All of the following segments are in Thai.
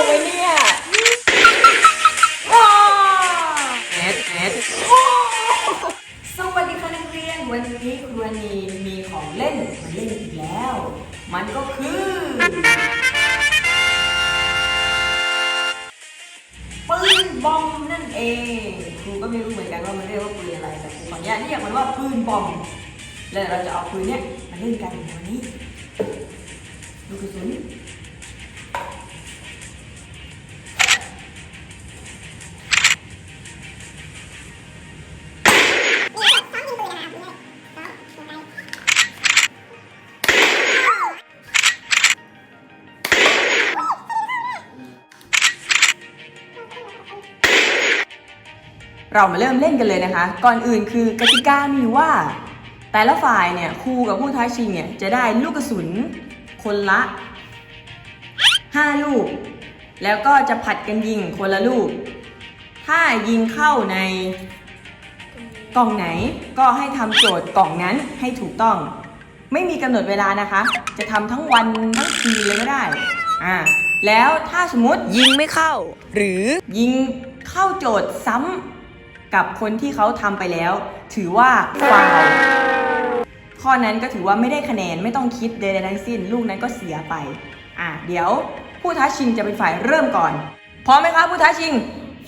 กไหมเนี่ยว้าวแอดแอดสวัสดีค่ะนักเรียน วันนี้ครูนีมีของเล่นมาเล่นอีกแล้ว มันก็คือปืนบอมนั่นเองครูก็ไม่รู้เหมือนกันว่ามันเรียกว่าปืนอะไรแต่ครูขออนุญาตเรียกมันว่าปืนบอมแล้วเราจะเอาปืนเนี้ยมาเล่นกันวันนี้ลูกกระสุน เรามาเริ่มเล่นกันเลยนะคะ ก่อนอื่นคือกติกามีว่า แต่ละฝ่ายเนี่ยครูกับผู้ท้าชิงเนี่ยจะได้ลูกกระสุนคนละ 5 ลูก แล้วก็จะผัดกันยิงคนละลูก ถ้ายิงเข้าในกล่องไหนก็ให้ทำโจทย์กล่องนั้นให้ถูกต้อง ไม่มีกำหนดเวลานะคะ จะทำทั้งวันทั้งคืนเลยก็ได้อ่าแล้วถ้าสมมติยิงไม่เข้า หรือยิงเข้าโจทย์ซ้ำ กับคนที่เขาทำไปแล้ว ถือว่าฟาวล์ข้อนั้นก็ถือว่าไม่ได้คะแนนไม่ต้องคิดใดๆทั้งสิ้น ลูกนั้นก็เสียไป อะเดี๋ยวผู้ท้าชิงจะเป็นฝ่ายเริ่มก่อน พร้อมไหมครับผู้ท้าชิง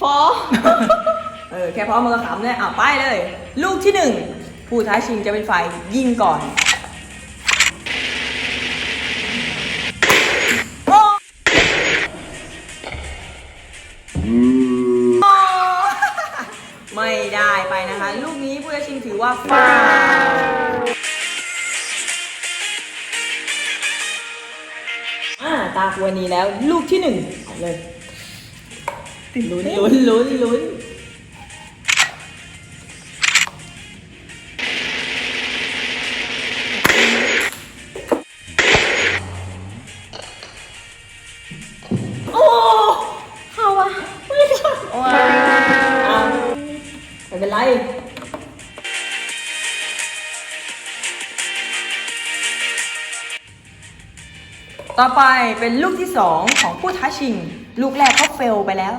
ฟอเออแค่พร้อมมือขำเลยอะไปเลย ลูกที่หนึ่งผู้ท้าชิงจะเป็นฝ่ายยิงก่อนโอ้โอ้ ไม่ได้ไปนะคะ ลูกนี้ผู้ท้าชิงถือว่าฟาวล์อ่าตาควรนี้แล้ว ลูกที่หนึ่งเอาเลยลุ้นลุ้นลุ้นลุ้น ต่อไปเป็นลูกที่สองของผู้ท้าชิง ลูกแรกเขาเฟลไปแล้ว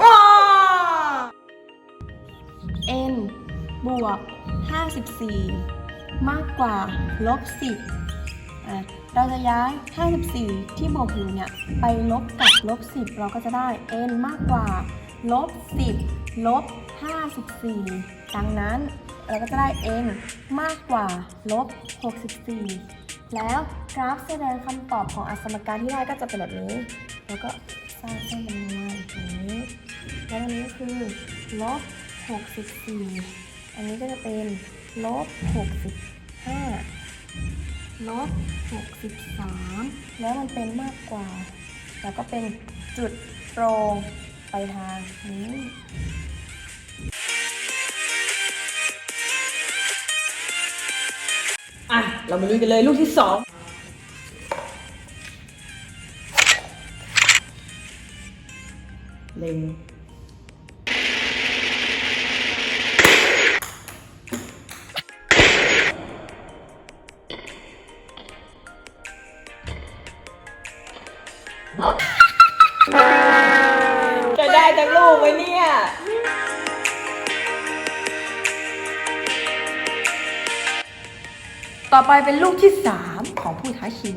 ว้าว n บวก 54 มากกว่าลบ 10 เราจะย้าย 54 ที่บวกอยู่เนี่ย ไปลบกับลบ 10 เราก็จะได้ n มากกว่าลบ 10 ลบ 54 ดังนั้นเราก็จะได้ n มากกว่าลบ 64 แล้วกราฟแสดงคำตอบของอสมการที่ได้ก็จะเป็นแบบนี้ แล้วก็สร้างเส้นเป็นวงอย่างนี้ แล้วอันนี้คือลบ 64 อันนี้ก็จะเป็นลบ 65 ลบ 63 แล้วมันเป็นมากกว่า แล้วก็เป็นจุดตรงไปทางนี้ เรามาลุยกันเลยลูกที่สองเล็งจะได้จากลูกไหมเนี่ย ต่อไปเป็นลูกที่สามของผู้ท้าชิง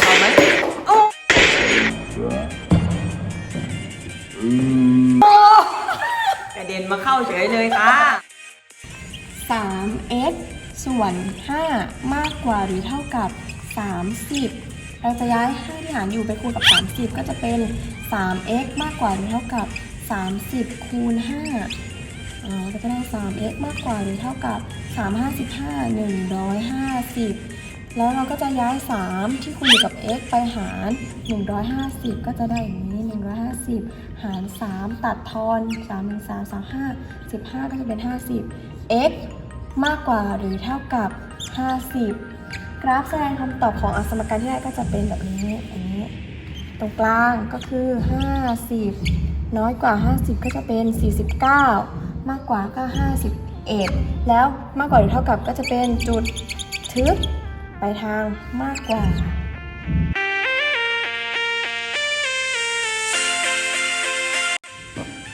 เอาไหมโอ้โอ้กระเด็นมาเข้าเฉยเลยค่ะ 3x ส่วน 5 มากกว่าหรือเท่ากับ 30 เราจะย้าย5ที่หารอยู่ไปคูณกับ 30 ก็จะเป็น 3x มากกว่าหรือเท่ากับ 30 คูณ 5 อ่าจะได้ 3x มากกว่าหรือเท่ากับ 355 150 แล้วเราก็จะย้าย 3 ที่คูณอยู่กับ x ไปหาร 150 ก็จะได้อย่างนี้ 150 หาร 3 ตัดทอน 3 1 3 3 5 15 ก็จะเป็น 50 x มากกว่าหรือเท่ากับ 50 กราฟแสดงคำตอบของอสมการที่ได้ก็จะเป็นแบบนี้อย่างนี้ ตรงกลางก็คือ 50 น้อยกว่า 50 ก็จะเป็น 49 มากกว่าก็ 51 แล้วมากกว่าหรือเท่ากับก็จะเป็นจุดทึบไปทางมากกว่า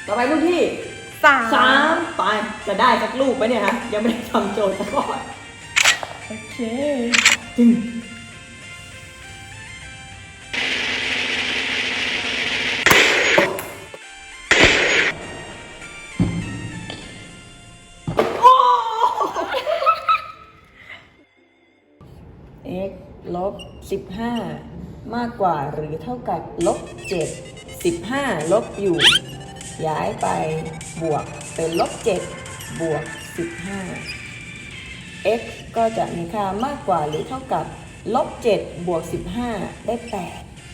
ต่อไปลูกที่สามสามไปจะได้สักลูกไหมเนี่ยฮะยังไม่ได้ทำโจทย์สักข้อโอเคจึง กว่าหรือเท่ากับลบ7 15 ลบอยู่ ย้ายไปบวกเป็นลบ7บวก 15 x ก็จะมีค่ามากกว่าหรือเท่ากับลบ7บวก 15 ได้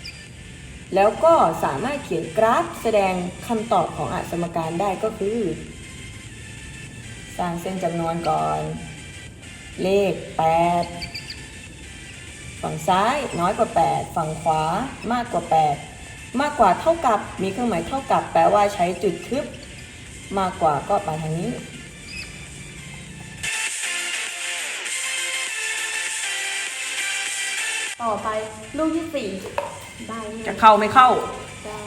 8 แล้วก็สามารถเขียนกราฟแสดงคำตอบของอสมการได้ก็คือ สร้างเส้นจำนวนก่อน เลข 8 ฝั่งซ้ายน้อยกว่า 8 ฝั่งขวามากกว่า 8 มากกว่าเท่ากับมีเครื่องหมายเท่ากับ แปลว่าใช้จุดทึบ มากกว่าก็ไปทางนี้ต่อไปลูกที่สี่ได้ไหมจะเข้าไม่เข้า ได้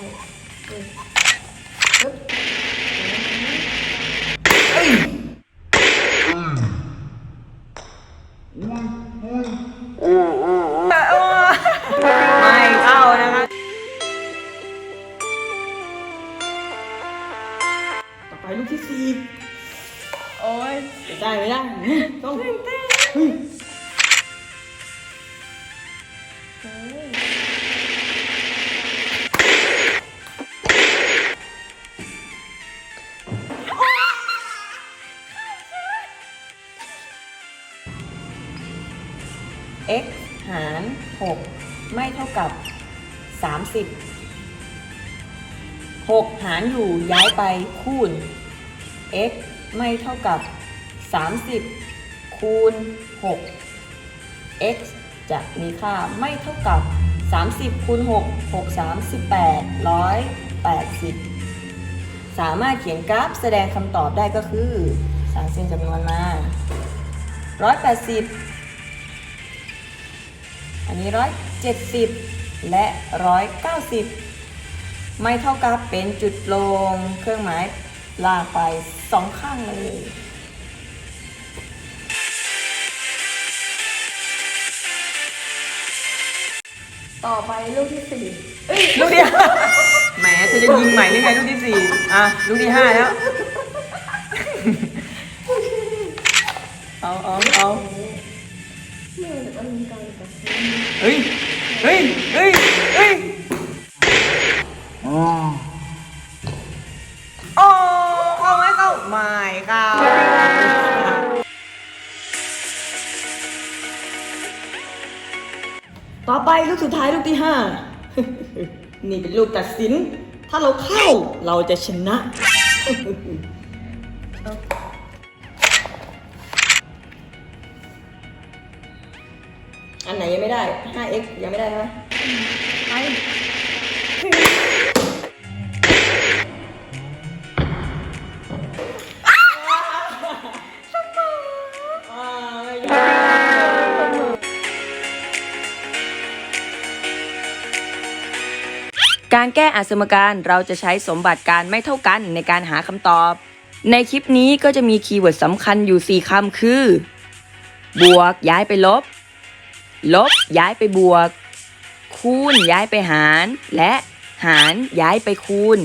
x หาร 6 ไม่เท่ากับ 30 6 หารอยู่ย้ายไปคูณ x ไม่เท่ากับ 30 คูณ 6 x จะมีค่าไม่เท่ากับ 30 คูณ 6 6 38 180 สามารถเขียนกราฟแสดงคำตอบได้ก็คือสางเส้นจำนวนมา 180 อันนี้170และ190ไม่เท่ากับเป็นจุดลงเครื่องหมายลากไปสองข้างเลยต่อไปลูกที่สี่ลูกที่แหมเธอจะยิงใหม่หรือไงลูกที่สี่อะ ลูกที่ห้าแล้ว เอาเอา เฮ้ยเฮ้ยโอ้เข้าไหมเข้าไม่เข้าต่อไปลูกสุดท้ายลูกที่ห้า นี่เป็นลูกตัดสิน ถ้าเราเข้าเราจะชนะ อันไหนยังไม่ได้ 5x ยังไม่ได้ใช่ไหม ไปอ่าไม่ได้การแก้อสมการเราจะใช้สมบัติการไม่เท่ากันในการหาคำตอบ ในคลิปนี้ก็จะมีคีย์เวิร์ดสำคัญอยู่ 4คำคือ บวกย้ายไปลบ ลบย้ายไปบวก คูณย้ายไปหาร และหารย้ายไปคูณ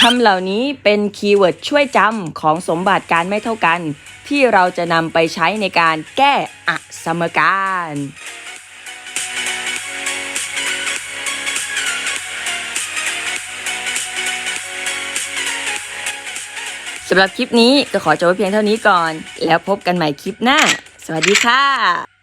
คำเหล่านี้เป็นคีย์เวิร์ดช่วยจำของสมบัติการไม่เท่ากัน ที่เราจะนำไปใช้ในการแก้อสมการสำหรับคลิปนี้ก็ขอจบไว้เพียงเท่านี้ก่อน แล้วพบกันใหม่คลิปหน้า สวัสดีค่ะ